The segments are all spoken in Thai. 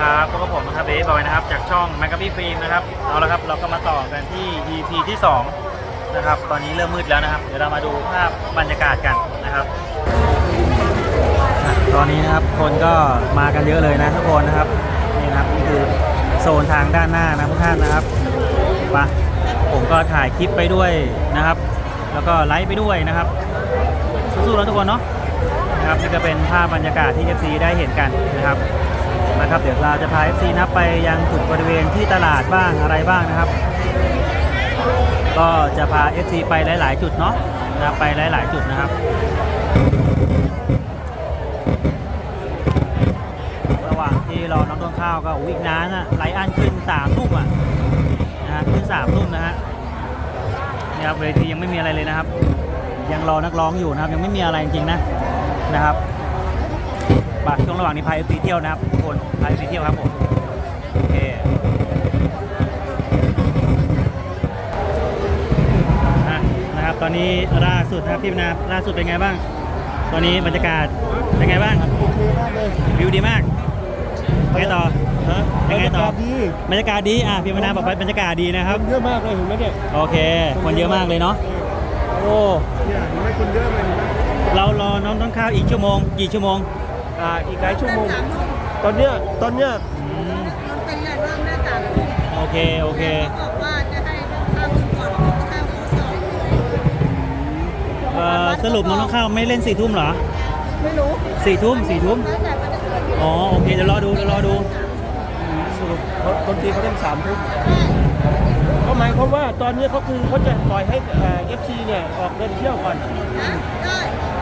ครับพวกบผมนะครับเบสบอยนะครับ จากช่องแมกกาพี่ฟิล์มนะครับ เอาละครับ เราก็มาต่อกันที่ EP ที่2นะครับ ตอนนี้เริ่มมืดแล้วนะครับ เดี๋ยวเรามาดูภาพบรรยากาศกันนะครับอะตอนนี้นะครับ คนก็มากันเยอะเลยนะทุกคนนะครับ นี่นะครับ นี่คือโซนทางด้านหน้านะทุกท่านนะครับไปผมก็ถ่ายคลิปไปด้วยนะครับ แล้วก็ไลฟ์ไปด้วยนะครับ สู้ๆแล้วทุกคนเนาะ นะครับนี่ก็เป็นภาพบรรยากาศที่ FC ได้เห็นกันนะครับ นะครับ เดี๋ยวเราจะพา FC นับไปยังจุดบริเวณที่ตลาดบ้างอะไรบ้างนะครับ ก็จะพา FC ไปหลาย ๆ จุดเนาะนะไปหลาย ๆ จุดนะครับระหว่างที่รอน้องต้นข้าวก็อุ๊ยอีกนานอะไลอันขึ้นสามทุ่มอะนะฮะขึ้นสามทุ่มนะฮะนี่ครับเวทียังไม่มีอะไรเลยนะครับ ยังรอนักร้องอยู่นะครับ ยังไม่มีอะไรจริงๆนะนะครับ บาช่วงระหว่างนี้พาเอฟซีเที่ยวนะครับทุกคนพาเอฟซีเที่ยวครับผมโอเคอะนะครับตอนนี้ล่าสุดนะครับพี่นาล่าสุดเป็นไงบ้าง ตอนนี้บรรยากาศเป็นไงบ้างวิวดีมากไปกันต่อฮะยังไงต่อบรรยากาศดีบรรยากาศดีอะพี่มนาบอกว่าบรรยากาศดีนะครับคนเยอะมากเลยเห็นไหมเนี่ยโอเค คนเยอะมากเลยเนาะโอ้เนี่ยเห็นไหมคนเยอะเลยเห็นไหมเรารอน้องต้นข้าวอีกชั่วโมง กี่ชั่วโมง อ่าอีกหลายชั่วโมง ตอนเนี้ยตอนเนี้ยอืมมันเป็นเรื่องนอกหน้าต่างโอเคโอเค บอกว่าจะให้ข้าวก่อนข้าวเขาสอยเอ่อสรุปน้องต้นข้าวไม่เล่นสี่ทุ่มเหรอไม่รู้สี่ทุ่มสี่ทุ่มแล้วแต่มันจะเกิดอ๋อโอเคเดี๋ยวรอดูเดี๋ยวรอดูสรุปเขาตอนทีเขาเล่นสามทุ่มก็หมายความว่าตอนนี้เขาคือเขาจะปล่อยให้เอฟซีเนี่ยออกเดินเที่ยวก่อน นะ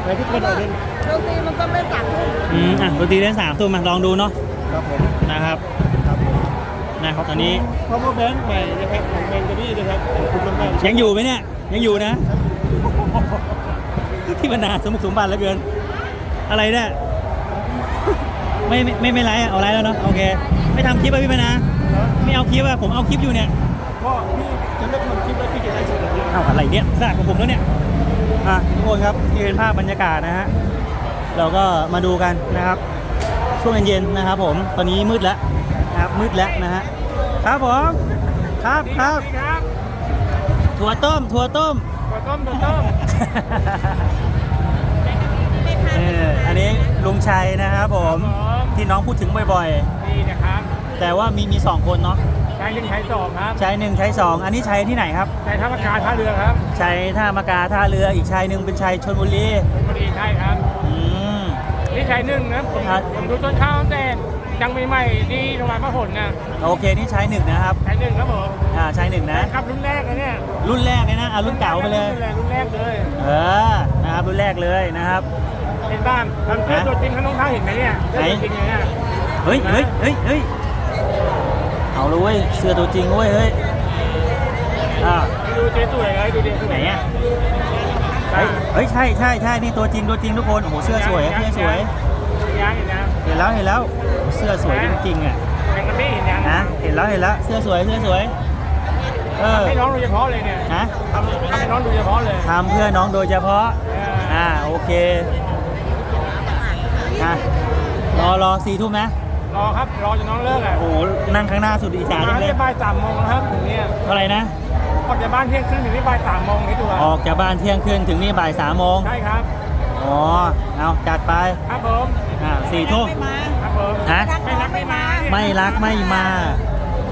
ได้ในที่คนออกเดินบางทีมันก็ไม่ตัดอืมอะดนตรีเล่นสามทุ่มมาลองดูเนาะครับผมนะครับครับผมนะครับตอนนี้เพราะว่าแบงค์ใหม่นะครับของแมนเบอรี่นะครับขอบคุณมากๆยังอยู่ไหมเนี่ย ยังอยู่นะ ที่บรรดาสมุกสมบัติเหลือเกิน อะไรเนี่ยไม่ไม่ไม่ไม่ไลฟ์อะเอาไลฟ์แล้วเนาะโอเค ไม่ทำคลิปอะพี่บรรดาไม่เอาคลิปอะผมเอาคลิปอยู่เนี่ย ก็พี่จะเลิกทำคลิปแล้วพี่จะได้สดแบบนี้เอาอะไรเนี่ยสาดของผมแล้วเนี่ย อะทุกคนครับ นี่เป็นภาพบรรยากาศนะฮะเราก็มาดูกันนะครับช่วงเย็นๆนะครับผมตอนนี้มืดแล้วนะครับมืดแล้วนะฮะครับผมครับครับครับถั่วต้มถั่วต้มตัวต้มตัวต้มเอออันนี้ลุงชัยนะครับผมที่น้องพูดถึงบ่อยนี่นะครับๆแต่ว่ามีมีสองคนเนาะใช้หนึ่งใช้สองครับชัยหนึ่งชัยสองอันนี้ชัยที่ไหนครับใช้ท่าอากาศท่าเรือครับชัยท่ามากาท่าเรืออีกชัยหนึ่งเป็นชัยชนบุรีพอดีใช่ครับ อืม นี่ใช้หนึ่งนะผมครับ ผมดูต้นข้าวตั้งแต่ยังใหม่ๆที่โรงพยาบาลพระผลนะโอเคนี่ชัยหนึ่งนะครับใช้หนึ่งครับผมอ่าชัยหนึ่งนะครับรุ่นแรกนะเนี่ยรุ่นแรกเลยนะอะรุ่นเก่าไปเลยรุ่นแรกรุ่นแรกเลยเออนะครับรุ่นแรกเลยนะครับเห็นบ้านทำเพื่อฮะตัวจริงเขาต้องข้าวเห็นไหมเนี่ยเสื้อไหนตัวจริงเนี่ยเฮ้ยเฮ้ยเฮ้ยเฮ้ย เอาเลยเว้ยเสื้อตัวจริงเว้ยเฮ้ยอ่าดูเจ๊สวยเลยดูเจ๊สวยไหนอะเฮ้ยเฮ้ยใช่ใช่ใช่นี่ตัวจริงตัวจริงทุกคนโอ้โหเสื้อสวยเสื้อสวยยังเห็นยังเห็นแล้วเห็นแล้วเสื้อสวยจริงๆอะยังกันไม่เห็นยังนะเห็นแล้วเห็นแล้วเสื้อสวยเสื้อสวยเออให้น้องโดยเฉพาะเลยเนี่ยนะทำทำให้น้องโดยเฉพาะเลยทำเพื่อน้องโดยเฉพาะเอออ่าโอเคอะรอรอสี่ทุ่มนะ รอครับรอจนน้องเลิกอะโอ้โหนั่งข้างหน้าสุดอิจฉาจัมางเลที่ยบ่ายสามโมงนะครับถึงเนี่ยเท่าไหร่นะออกจากบ้านเที่ยงครึ่งถึงที่บ่ายสามโมงนี่ตัวออกจากบ้านเที่ยงคืนถึงนี่บ่ายสามโมงใช่ครับ อ๋อเอาจัดไปครับผมอ่าสี่ทุ่มไม่มาครับผมฮะไม่รักไม่มาไม่รักไม่มา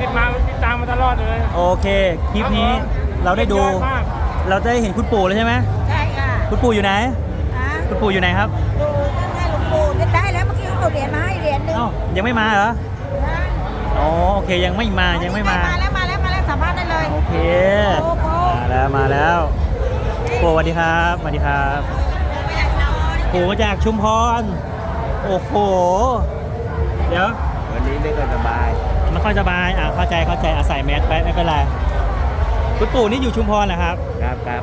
ติดมาติดตามมาตลอดเลย โอเคคลิปนี้เราได้ดู ยอมาก เราได้เห็นคุณปู่แล้วใช่ไหมใช่ค่ะ คุณปู่อยู่ไหนอะคุณปู่อยู่ไหนครับายังไม่มาเหรอนะอ๋อโอเคยังไม่มายังไม่มา มาแล้วมาแล้วมาแล้วสัมภาษณ์ได้เลยโอเคโอ้โหมาแล้วมาแล้วปู่สวัสดีครับสวัสดีครับปู่มาจากชุมพร โอ้โห เดี๋ยว วันนี้ไม่ค่อยสบายไม่ค่อยสบายอ่าเข้าใจเข้าใจอาศัยแมสไปไม่เป็นไรคุณปู่นี่อยู่ชุมพรเหรอครับ ครับครับ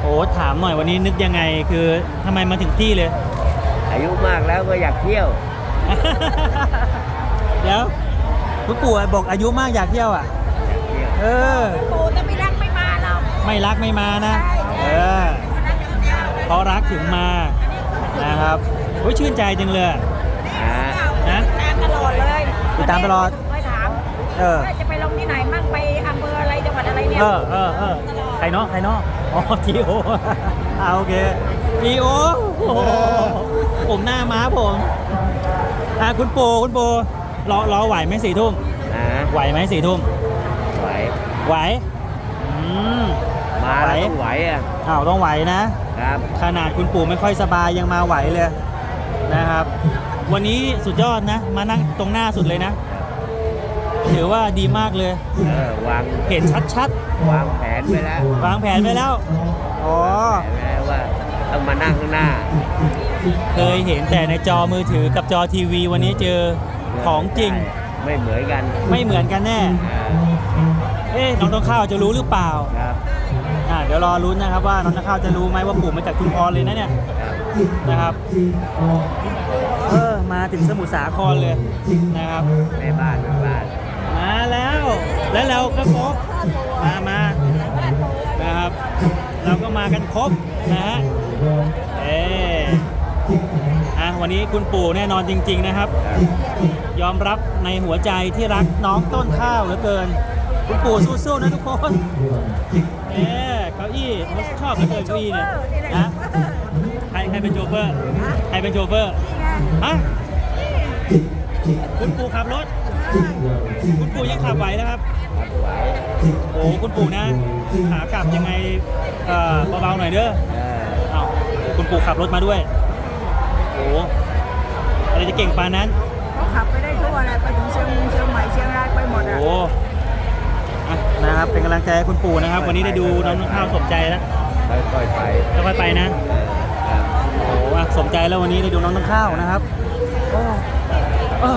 โอ้ถามหน่อยวันนี้นึกยังไงคือทำไมมาถึงที่เลย อายุมากแล้วก็อยากเที่ยว เดี๋ยวคุณปู่บอกอายุมากอยากเที่ยวอะอยากเที่ยวเออ ปู่จะไม่รักไม่มาหรอกไม่รักไม่มานะ เออเพราะรักถึงมา นะครับโอ้ยชื่นใจจังเลย อ่า นะงานตลอดเลยสุดตามตลอดคอยถามเออ ว่าจะไปลงที่ไหนมั่งไปอำเภออะไรจังหวัดอะไรเนี่ยเออเออเออใครเนาะใครเนาะอ๋อทีโออ่าโอเคทีโอโอ้โหผมหน้าม้าผม อ่าคุณปูคุณปูรอรอไหวไหมสี่ทุ่มนะไหวไหมสี่ทุ่มไหวไหวอืม มาแล้วไหว ต้องไหวอะอ้าวต้องไหวนะ ครับขนาดคุณปู่ไม่ค่อยสบายยังมาไหวเลยนะครับ วันนี้สุดยอดนะ มานั่งตรงหน้าสุดเลยนะ ถือว่าดีมากเลย เออวางเห็นชัดวางแผนไว้แล้วๆวางแผนไว้แล้ว อ๋อ แผนไว้แล้วว่าต้องมานั่งข้างหน้า เคยเห็นแต่ในจอมือถือกับจอทีวี วันนี้เจอของจริงไม่เหมือนกันไม่เหมือนกันแน่ เออเอ๊ะน้องต้นข้าวจะรู้หรือเปล่าครับอ่าเดี๋ยวรอรุ้นนะครับว่าน้องต้นข้าวจะรู้ไหมว่าปู่มาจากคุณพรเลยนะเนี่ยครับนะครับเออมาถึงสมุทรสาครเลยนะครับแม่บ้านแม่บ้านมาแล้ว แล้วเราก็ครบมามานะครับ เราก็มากันครบนะฮะเอออะ วันนี้คุณปู่แน่นอนจริง ๆ นะครับครับ ยอมรับในหัวใจที่รักน้องต้นข้าวเหลือเกิน คุณปู่สู้ๆนะทุกคนเออเก้าอี้ผมชอบเหลือเกินเก้าอี้เนี่ยนะใครใครเป็นโชเฟอร์ใครเป็นโชเฟอร์ฮะคุณปู่ขับรถ คุณปู่ยังขับไหวนะครับครับไหวโอ้คุณปู่นะขากลับยังไงเอ่อเบาๆหน่อยเด้อเอออ้าวคุณปู่ขับรถมาด้วย โอ้อะไรจะเก่งปานนั้นเขาขับไปได้ทั่วเลยไปถึงเชียงเชียงใหม่เชียงรายไปหมดอะโอ้อะนะครับเป็นกำลังใจให้คุณปู่นะครับ วันนี้ได้ดูน้องน้องข้าวสมใจแล้วค่อยๆไปค่อยๆไปนะเออครับโอ้อะสมใจแล้ววันนี้ได้ดูน้องน้องข้าวนะครับโอ้โอ้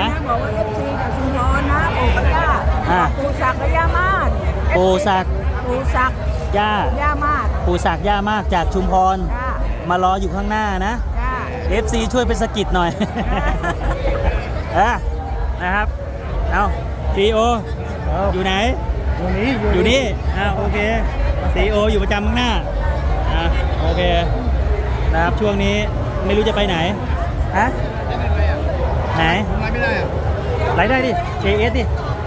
นะบอกว่าเอฟซีกับชุมพรนะปู่กับย่าอะปู่ศักดิ์กับย่ามาศปู่ศักดิ์ปู่ศักดิ์ย่าย่ามาศปู่ศักดิ์ย่ามากจากชุมพร จ้า มารออยู่ข้างหน้านะ จ้า FC ช่วยไปสะกิดหน่อย อะนะครับ เอาซีโออยู่ไหน อยู่นี้อยู่นี่อ่าโอเคซีโออยู่ประจำข้างหน้าอ่าโอเคนะครับช่วงนี้ไม่รู้จะไปไหนฮะไหนไลไม่ได้อะไลได้ดิ AS ดิ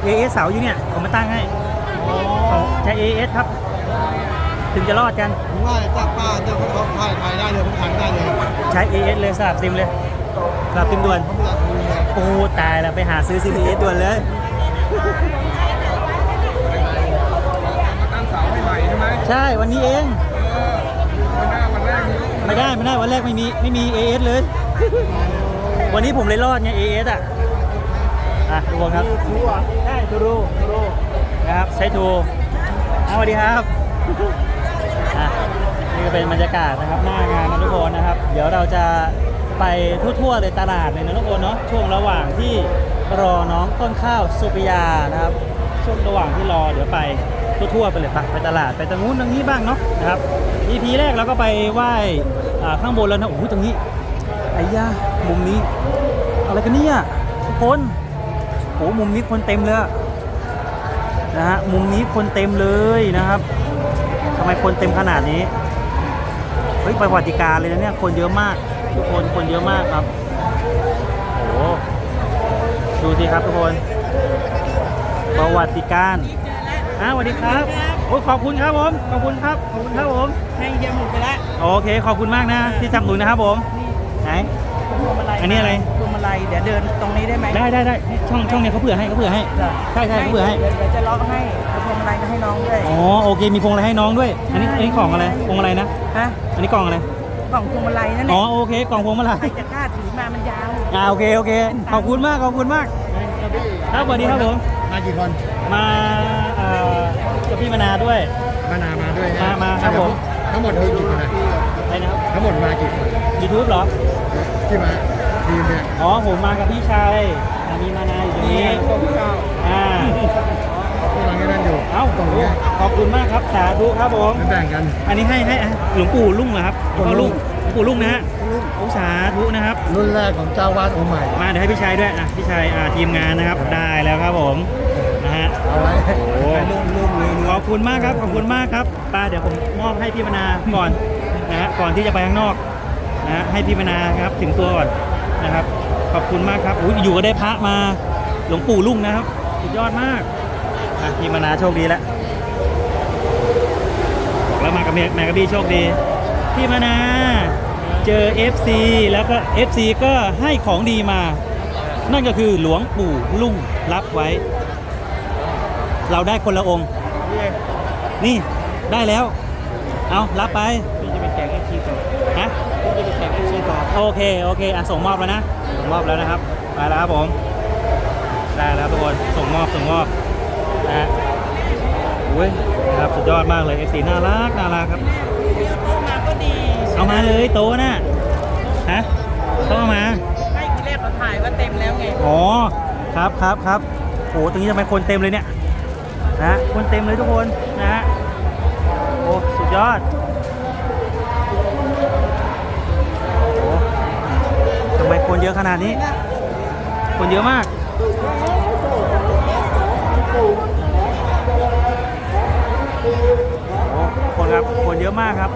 AS เสาอยู่เนี่ยผมมาตั้งให้ของใช้ AS ครับ ถึงจะรอดกันผมว่าจากป้าจะเขาถ่ายถ่ายได้เลยผมถ่ายได้เลยใช้ AS เลยสลับซิมเลยสลับซิมด่วนเขาไม่อยากดูเลยโอ้ตายแล้วไปหาซื้อซิม AS ด่วนเลย ตั้งเสาให้ใหม่ใช่ไหมใช่วันนี้เองวันหน้าวันแรกนี้ไม่ได้ไม่ได้วันแรกไม่มีไม่มี AS เลย วันนี้ผมเลยรอดไง AS อะอะทุกคนครับทูอะใช่ทูรูทูรูนะครับใช้ทูอะสวัสดีครับอะนี่ก็ เป็นบรรยากาศนะครับหน้างานนะทุกคนนะครับ เดี๋ยวเราจะไปทั่วๆเลยตลาดเลยนะทุกคนเนาะช่วงระหว่างที่รอน้องต้นข้าวสุปิยานะครับ ช่วงระหว่างที่รอเดี๋ยวไปทั่วๆไปเลยปะไปตลาดไปตรงนู้นตรงนี้บ้างเนาะนะครับ EP แรกเราก็ไปไหว้ข้างบนแล้วนะโอ้โหตรงนี้ไอ้ย่ามุมนี้ อะไรกันเนี่ยทุกคนโอ้โหมุมนี้คนเต็มเลยนะฮะมุมนี้คนเต็มเลยนะครับทำไมคนเต็มขนาดนี้ เฮ้ยประวัติการเลยนะเนี่ยคนเยอะมากทุกคนคนเยอะมากครับโอ้โหดูสิครับทุกคน ประวัติการอ่าสวัสดีครับโอ้ยขอบคุณครับผมขอบคุณครับขอบคุณครับผมให้เยี่ยมหมดไปแล้วโอเค ขอบคุณมากนะที่สนับสนุนนะครับผมไหนพวงมาลัยอันนี้อะไรพวงมาลัยเดี๋ยวเดินตรงนี้ได้ไหมได้ได้ได้ช่องช่องเนี้ยเขาเผื่อให้เขาเผื่อให้จ้ะใช่ใช่เขาเผื่อให้เดี๋ยวจะล็อกให้เอาพ วงมาลัยมาให้น้องด้วยอ๋อโอเคมีพวงอะไรให้น้องด้วย อันนี้อันนี้กล่องอะไรพวงอะไรนะฮะอันนี้กล่องอะไรกล่องพวงมาลัยนั่นแหอ๋อละโอเคกล่องพวงมาลัยใครจะกล้าถือมามันยาวอ่าโอเคโอเคขอบคุณมากขอบคุณมากครับสวัสดีครับผมมากี่คนมาเอ่อกับพี่มนาด้วย มานามาด้วยมามาครับผม ทั้งหมดมีกี่คนนะอะไรนะครับทั้งหมดมากี่คนยูทูบเหรอ ที่มาทีมเนี่ยอ๋อผมมากับพี่ชายอ่ามีมานาอยู่ตรงนี้ต้ม ข้าวอ่าที่เราไม่นั่นอยู่เอ้าตรงโอ้เนี้ยขอบคุณมากครับสาธุครับผมแบ่งกัน อันนี้ให้ให้อะหลวงปู่ลุงเหรอครับหลวงพ่อลุงหลวงปู่ลุงนะฮะโอ้สาธุนะครับ รุ่นแรกของเจ้าวาดองค์ใหม่ มาเดี๋ยวให้พี่ชายด้วยอะพี่ชายอ่าทีมงานนะครับ ได้แล้วครับผมนะฮะเอาไว้โอ้ให้รุ่นรุ่นเลยขอบคุณมากครับขอบคุณมากครับป้าเดี๋ยวผมมอบให้พี่มนาก่อนนะฮะก่อนที่จะไปข้างนอกนะฮะให้พี่มนาครับถึงตัวก่อนนะครับ ขอบคุณมากครับอุ๊ยอยู่ก็ได้พระมาหลวงปู่ลุ่งนะครับสุดยอดมาก อะพี่มานาโชคดีแล้วบอกแล้วมากับแม่แมกกะบี้โชคดี พี่มานาเจอ FC แล้วก็ FC ก็ให้ของดีมา นั่นก็คือหลวงปู่ลุ่งรับไว้ เราได้คนละองค์ นี่ไงนี่ได้แล้ว เอารับไปพี่จะไปแจกเอฟซีต่อฮะพี่จะไปแจกเอฟซีต่อโอเค โอเคอะส่งมอบแล้วนะส่งมอบแล้วนะครับไปแล้วครับผมได้แล้วทุกคนส่งมอบส่งมอบ นะฮะอุ้ยนะครับสุดยอดมากเลย FC น่ารักน่ารักครับมาก็ดีเอามาเลยโตน่ะฮะต้องเอามา ไม่ทีแรกเราถ่ายว่าเต็มแล้วไงอ๋อ ครับครับครับโอ้ตรงนี้ทำไมคนเต็มเลยเนี่ยนะฮะคนเต็มเลยทุกคนนะฮะโอ้สุดยอดโอ้ทำไมคนเยอะขนาดนี้ คนเยอะมาก โอ้คนครับ คนเยอะมากครับ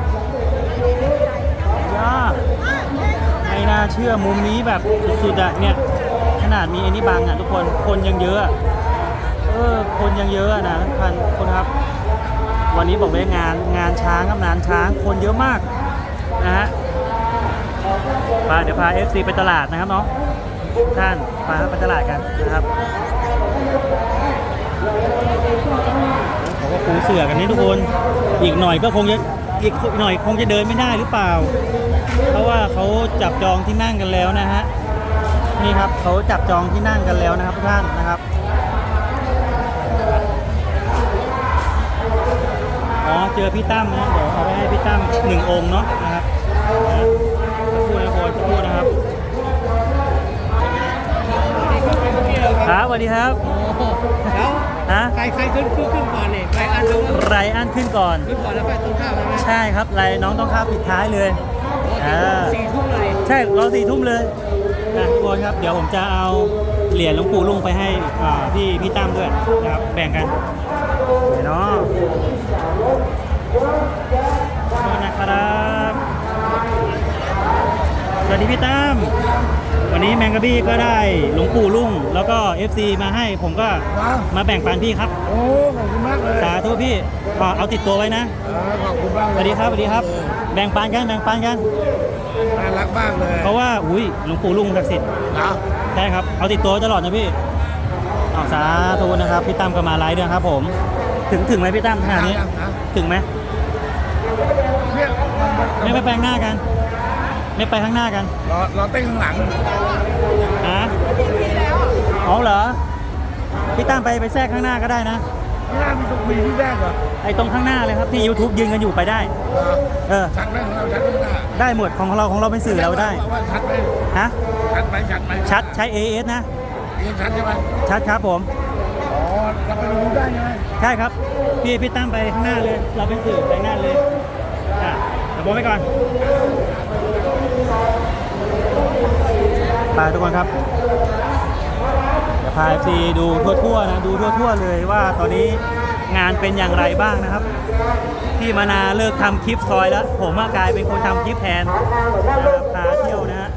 ย่าไม่น่าเชื่อมุมนี้แบบสุดๆอะเนี่ย ขนาดมีไอ้นี่บังอะทุกคน คนยังเยอะ เออ คนยังเยอะนะท่านคนครับ วันนี้บอกเลยงานงานช้างครับงานช้าง คนเยอะมากนะฮะไปเดี๋ยวพา FC ไปตลาดนะครับเนาะท่านพาไปตลาดกันนะครับเขาก็ ปูเสือกันนี่ทุกคน อีกหน่อยก็คงจะอีกหน่อยคงจะเดินไม่ได้หรือเปล่า เพราะว่าเขาจับจองที่นั่งกันแล้วนะฮะนี่ครับเขาจับจองที่นั่งกันแล้วนะครับทุกท่านนะครับอ๋อเจอพี่ตั้มนะเดี๋ยวเอาไปให้พี่ตั้มหนึ่งองค์เนาะนะครับนะสักครู่นะโคนสักครู่นะครับครับสวัสดีครับ ฮะใครใครขึ้นขึ้นขึ้นก่อนเนี่ยใครอันลงไรอันขึ้นก่อน ขึ้นก่อนแล้วไปต้นข้าวใช่ไหมใช่ครับไรน้องต้องข้าวปิดท้ายเลยอ่าสี่ทุ่มเลยใช่รอสี่ทุ่มเลยนะทุกคนครับเดี๋ยวผมจะเอาเหรียญหลวงปู่ลุงไปให้อ่าพี่พี่ตั้มด้วยนะครับแบ่งกันเนาะขอบคุณนะครับสวัสดีพี่ตั้ม วันนี้แมงกะบี้ก็ได้หลวงปู่ลุงแล้วก็ FC มาให้ผมก็มาแบ่งปันพี่ครับ โอ้ขอบคุณมากเลยสาธุพี่อ่าเอาติดตัวไว้นะขอบคุณมากสวัสดีครับสวัสดีครับ แบ่งปันกันแบ่งปันกัน น่ารักมากเลยเพราะว่าอุ้ยหลวงปู่ลุงศักดิ์สิทธิ์นะใช่ครับเอาติดตัวไว้ตลอดนะพี่เอาสาธุนะครับพี่ตั้มก็มาไลฟ์ด้วยครับ ผม ถึงถึงไหมพี่ตั้มขนาดนี้ นะถึงไหมเนี่ยไม่ไปแปลงหน้ากัน ไม่ไปข้างหน้ากันรอรอเต้นข้างหลังฮะอ๋อเหรอ พี่ตั้มไปไปแทรกข้างหน้าก็ได้นะ ข้างหน้ามีตรงมีที่แรกเหรอไอ้ตรงข้างหน้าเลยครับที่ YouTube ยืนกันอยู่ไปได้ เออ ชัดไหมของเราชัดไหมหน้าได้หมดของเราของเราเป็นสื่อเราได้ ว่าชัดไหมฮะ ชัดไหมชัดไหมชัดใช้ AS นะ ยังชัดใช่ไหมชัดครับผม อ๋อเราไปดูได้ใช่ไหมใช่ครับ พี่พี่ตั้มไปข้างหน้าเลย เราเป็นสื่อไปข้างหน้าเลยอะเดี๋ยวบอกไว้ก่อน ไปทุกคนครับเดี๋ยวพาเอฟซีดูทั่วๆนะดูทั่วๆเลยว่าตอนนี้งานเป็นอย่างไรบ้างนะครับพี่มานาเลิกทำคลิปซอยแล้ว ผมมากลายเป็นคนทำคลิปแทนพาเที่ยวนะฮะ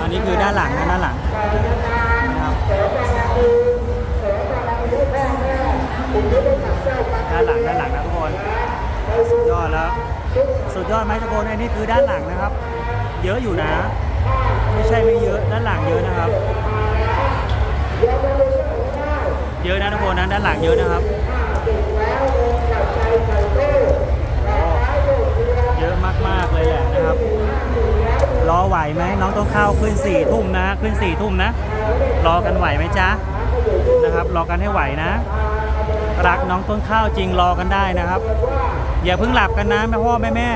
อันนี้คือด้านหลังนะด้านหลังนะครับ ด้านหลังด้านหลังนะทุกคนสุดยอดแล้ว สุดยอดไหมทุกคนอันนี้คือด้านหลังนะครับ เยอะอยู่นะ ไม่ใช่ไม่เยอะด้านหลังเยอะนะครับ เยอะนะทุกคนนะด้านหลังเยอะนะครับเยอะมากๆเลยแหละนะครับรอไหวไหมน้องต้องเข้าขึ้นสี่ทุ่มนะ ขึ้นสี่ทุ่มนะ รอกันไหวไหมจ๊ะนะครับ รอกันให้ไหวนะ รักน้องต้นข้าวจริงรอกันได้นะครับ อย่าเพิ่งหลับกันนะแม่พ่อแม่แม่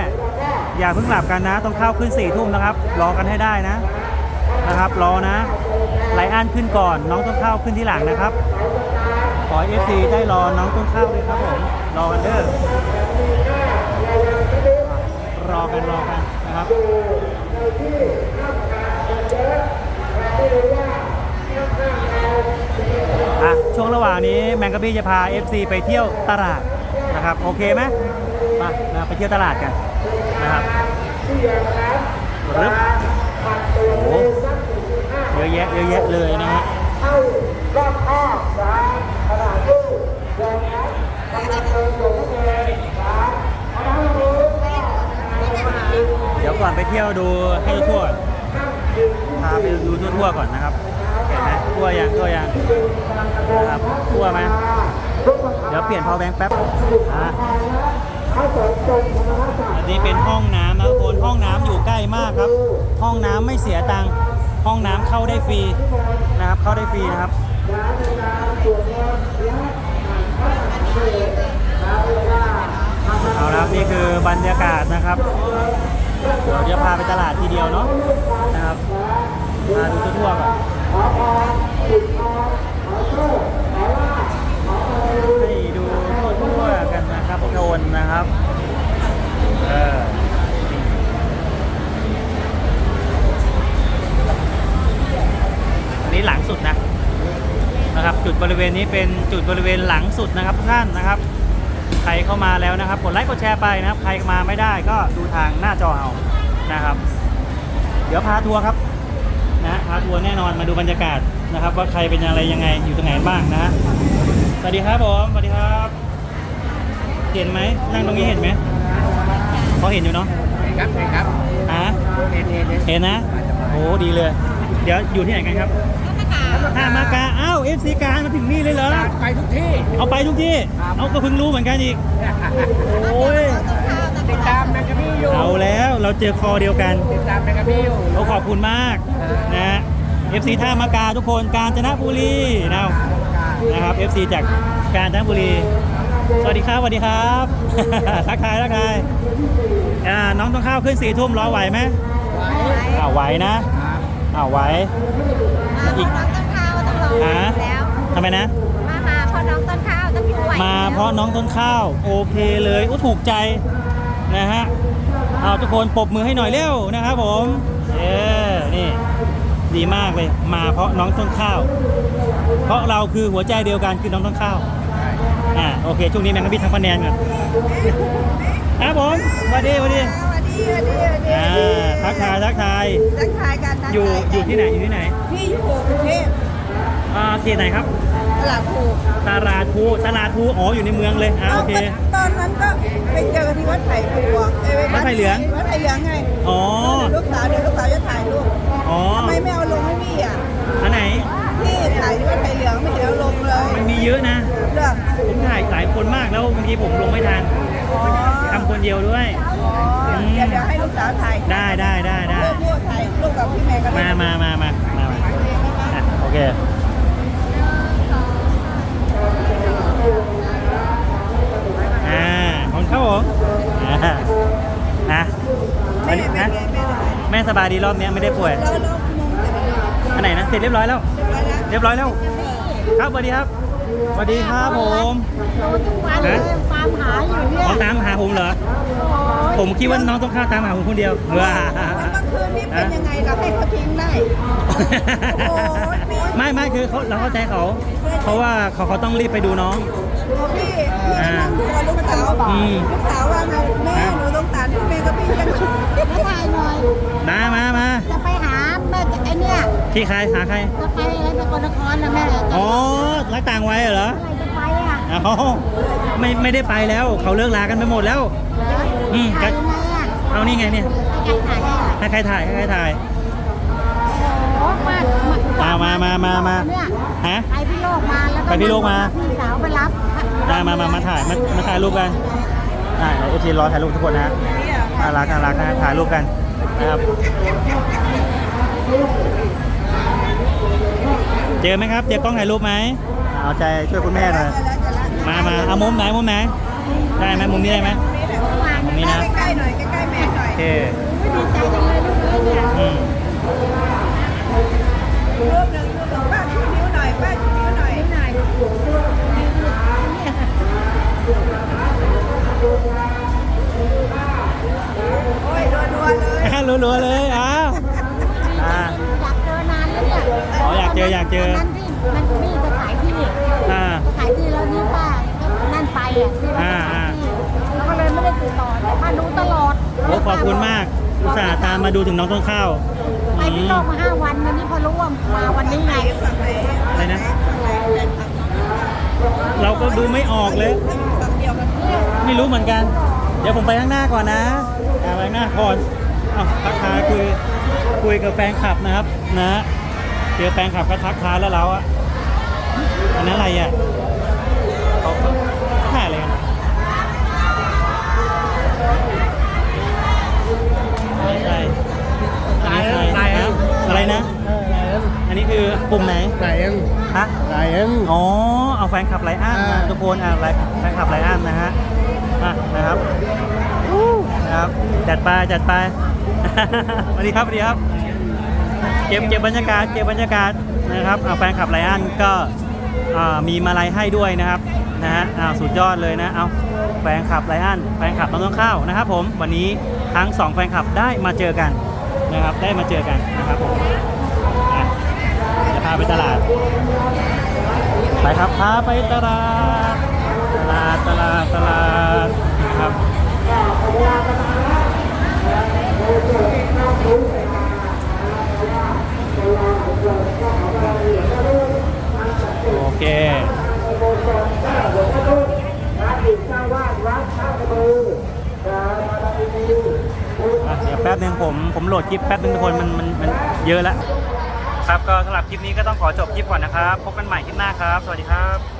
อย่าเพิ่งหลับกันนะ ต้องเข้าวขึ้นสี่ทุ่มนะครับ รอกันให้ได้นะนะครับ รอนะไลอ้านขึ้นก่อน น้องต้นข้าวขึ้นที่หลังนะครับขอเอฟซีได้รอน้องต้นข้าวด้วยครับผมรอกันเด้อรอกันรอกันนะครับ ช่วงระหว่างนี้แมงกะบี้จะพา FC ไปเที่ยวตลาดนะครับโอเคไหมมานะไปเที่ยวตลาดกันนะครับรึบโอ้โหเยอะแยะเยอะแยะเลยนะฮะเดี๋ยวก่อนไปเที่ยวดูให้ทั่วพาไปดูทั่วๆก่อนนะครับ เห็นไหมทั่วยังทั่วยัง นะครับทั่วไหมเดี๋ยวเปลี่ยนพอแบงค์แป๊บอันนี้เป็นห้องน้ำนะคนห้องน้ำอยู่ใกล้มากครับ ห้องน้ำไม่เสียตังค์ห้องน้ำเข้าได้ฟรีนะครับเข้าได้ฟรีนะครับเอาละครับนี่คือบรรยากาศนะครับเดี๋ยวจะพาไปตลาดทีเดียวเนาะนะครับพาดูทั่วๆก่อน ให้ดูทั่วๆกันนะครับทุกคนนะครับเอออันนี้หลังสุดนะนะครับ จุดบริเวณนี้เป็นจุดบริเวณหลังสุดนะครับทุกท่านนะครับ ใครเข้ามาแล้วนะครับกดไลค์กดแชร์ไปนะครับ ใครมาไม่ได้ก็ดูทางหน้าจอเอานะครับ เดี๋ยวพาทัวร์ครับนะพาทัวร์แน่นอนมาดูบรรยากาศ นะครับ ว่าใครเป็นอะไรยังไงอยู่ตรงไหนบ้างนะฮะสวัสดีครับผมสวัสดีครับ เห็นไหมนั่งตรงนี้เห็นไหมเขาเห็นอยู่เนาะเห็นครับเห็นครับอะเห็นเห็นเห็นเห็นนะโอ้ดีเลย เดี๋ยวอยู่ที่ไหนกันครับท่ามากาอ้าวเอฟซีการมาถึงนี่เลยเหรอไปทุกที่ เอาไปทุกที่ เอาก็เพิ่งรู้เหมือนกันอีก โอ้ยติดตามแมงกะบี้อยู่ เอาแล้วเราเจอคอเดียวกัน ติดตามแมงกะบี้อยู่เราขอบคุณมากนะฮะ FC ท่ามากาทุกคนกาญจนบุรีนะนะครับ FC จากกาญจนบุรี สวัสดีครับสวัสดีครับทักทายทักทายอ่าน้องต้องข้าวขึ้นสี่ทุ่มรอไหวไหมอ่าไหวนะอ่าไหวอีกน้องต้นข้าวต้องรอฮะแล้วทำไมนะมามาเพราะน้องต้นข้าวต้องอยู่ไหวมาเพราะน้องต้นข้าวโอเคเลยอู้ถูกใจนะฮะเอาทุกคนปรบมือให้หน่อยเร็วนะครับผมเออนี่ ดีมากเลย มาเพราะน้องต้นข้าว เพราะเราคือหัวใจเดียวกันคือน้องต้นข้าวอ่าโอเคช่วงนี้แมงกะบี้ทำคะแนนก่อนครับผมสวัสดีสวัสดีสวัสดีสวัสดีสวัสดีอ่าทักทายทักทายทักทายกันทักทา อยู่กันอยู่ที่ไหนอยู่ที่ไหนพี่อยู่กรุงเทพอ่าเขตไหนครับตลาดภูตลาดภูตลาดภูอ๋ออยู่ในเมืองเลยอ่าโอเค ตอนนั้นก็ไปเจอที่วัดไผ่พวงเอ้ยวัดไผ่เหลืองวัดไผ่เหลืองไงอ๋อลูกสาวเดี๋ยวลูกสาวจะถ่ายรูปอ๋อทำไมไม่เอาลงให้พี่อะอันไหนพี่ถ่ายที่วัดไผ่เหลืองไม่เห็นเอาลงเลยมันมีเยอะนะเรื่องผมถ่ายหลายคนมากแล้วบางทีผมลงไม่ทันอ๋อทำคนเดียวด้วยอ๋อ เดี๋ยวเดี๋ยวให้ลูกสาวถ่ายได้ได้ได้ได้ลูกลูกถ่ายลูกกับพี่แม่ก็ได้มามามามามามาอะโอเคอ่าของเข้าผมอ่านะแม่อันนี้เป็นนะไงแม่เป็นไงแม่สบายดีรอบเนี้ยไม่ได้ป่วยแล้วแล้วมงจะเป็นยังไงอันไหนนะเสร็จเรียบร้อยแล้วเรียบร้อยแล้วเรียบร้อยแล้ว ครับสวัสดีครับสวัสดีครับผม โตทุกวันเลยตามหาอยู่เนี่ยเขาตามหาผมเหรอ ผมคิดว่าน้องต้องเข้าตามหาผมคนเดียวว้าแล้วเมื่อคืนนี่เป็นยังไงเราให้เขาทิ้งได้ โอ้ยมีไม่ไม่คือเขาเราเข้าใจเขา เพราะว่าเขาเขาต้องรีบไปดูน้อง พี่พี่กำลังดูกับลูกสาวอืม ลูกสาวว่าไงแม่หนูต้องการพี่แม่กับพี่จังไม่ถ่ายหน่อย มามามาจะไปหาแม่ไอเนี่ยที่ใครหาใครจะไปอะไรสกลนครนะแม่จะอ๋อรักต่างไว้เหรอ อะไรจะไปอะอ๋อ ไม่ไม่ได้ไปแล้ว เขาเลิกลากันไปหมดแล้ว อืมถ่ายยังไงอะเอานี่ไงเนี่ยให้ใครถ่ายให้อะให้ใครถ่ายให้ใครถ่ายโอ้มามามามามามาเนี่ยฮะไปพี่โลกมาแล้วไปพี่โลกมาพี่สาวไปรับมามามามาถ่ายมามาถ่ายรูปกันอ่าเอฟซีรอถ่ายรูปทุกคนนะน่ารักน่ารักนะถ่ายรูปกันนะครับเจอไหมครับเจอกล้องถ่ายรูปไหมเอาใจช่วยคุณแม่หน่อย มามาเอามุมไหนมุมไหน ได้ไหมมุมนี้ได้ไหมมุมนี้นะใกล้ๆหน่อยใกล้ๆแม่หน่อยโอเคดีใจจังเลยลูกเอ้ยเนี่ยอืมรูปหนึ่งรูปหนึ่งป้าชูนิ้วหน่อยป้าชูนิ้วหน่อยหน่อยโอ้ยรัวๆเลยอะรัวๆเลยอ้าวอ่าอยากเจอนานแล้วเนี่ยอ๋ออยากเจออยากเจอวันนั้นที่มัน อะที่เราอ่าจะอ่าแล้วก็เลยไม่ได้ติดต่อแต่ถ้าดูตลอดโอ้ขอบคุณมากอุตส่าห์ตามมาดูถึงน้องต้นข้าวไปอืที่มโลกมาห้าวันวันนี้พอรู้ว่ามาวันนี้ไงฝั่งไหนอะไรนะฝั่งไหนแฟนคลับน้องเราก็ดูไม่ออกเลยฝั่งเดียวกันเนี่ยไม่รู้เหมือนกัน เดี๋ยวผมไปข้างหน้าก่อนนะอ่าไปข้างหน้าก่อนอ้าวทักทายคุยคุยกับแฟนคลับนะครับ นะเจอแฟนคลับก็ทักทายแล้วเราอะอันนั้นอะไรอะเขา ถ่ายอะไรกันไม่ใช่ไม่ใช่นะอะไรนะ อันนี้คือกลุ่มไหนไหนเอ็นฮะ ไหนเอ็นอ๋อ เอาแฟนคลับไลอ้อนนะอ่า ทุกคนอ่าไลแฟนคลับไลอ้อนนะฮะอะนะครับอู้นะครับ จัดไปจัดไป สวัสดีครับสวัสดีครับ เก็บเก็บบรรยากาศเก็บบรรยากาศนะครับอ่าแฟนคลับไลอ้อนก็อ่ามีมาลัยให้ด้วยนะครับ นะฮะอ้าวสุดยอดเลยนะ เอาแฟนคลับไลอ้อนแฟนคลับน้องต้นข้าวนะครับผมวันนี้ทั้งสองแฟนคลับได้มาเจอกันนะครับ ได้มาเจอกันนะครับผมจะพาไปตลาด ไปครับพาไปตลาด ตลาดตลาดตลาดครับโอเค อะเดี๋ยวแป๊บนึงผมผมโหลดคลิปแป๊บนึงทุกคนมันมันมันเยอะแล้วครับก็สำหรับคลิปนี้ก็ต้องขอจบคลิปก่อนนะครับ พบกันใหม่คลิปหน้าครับ สวัสดีครับ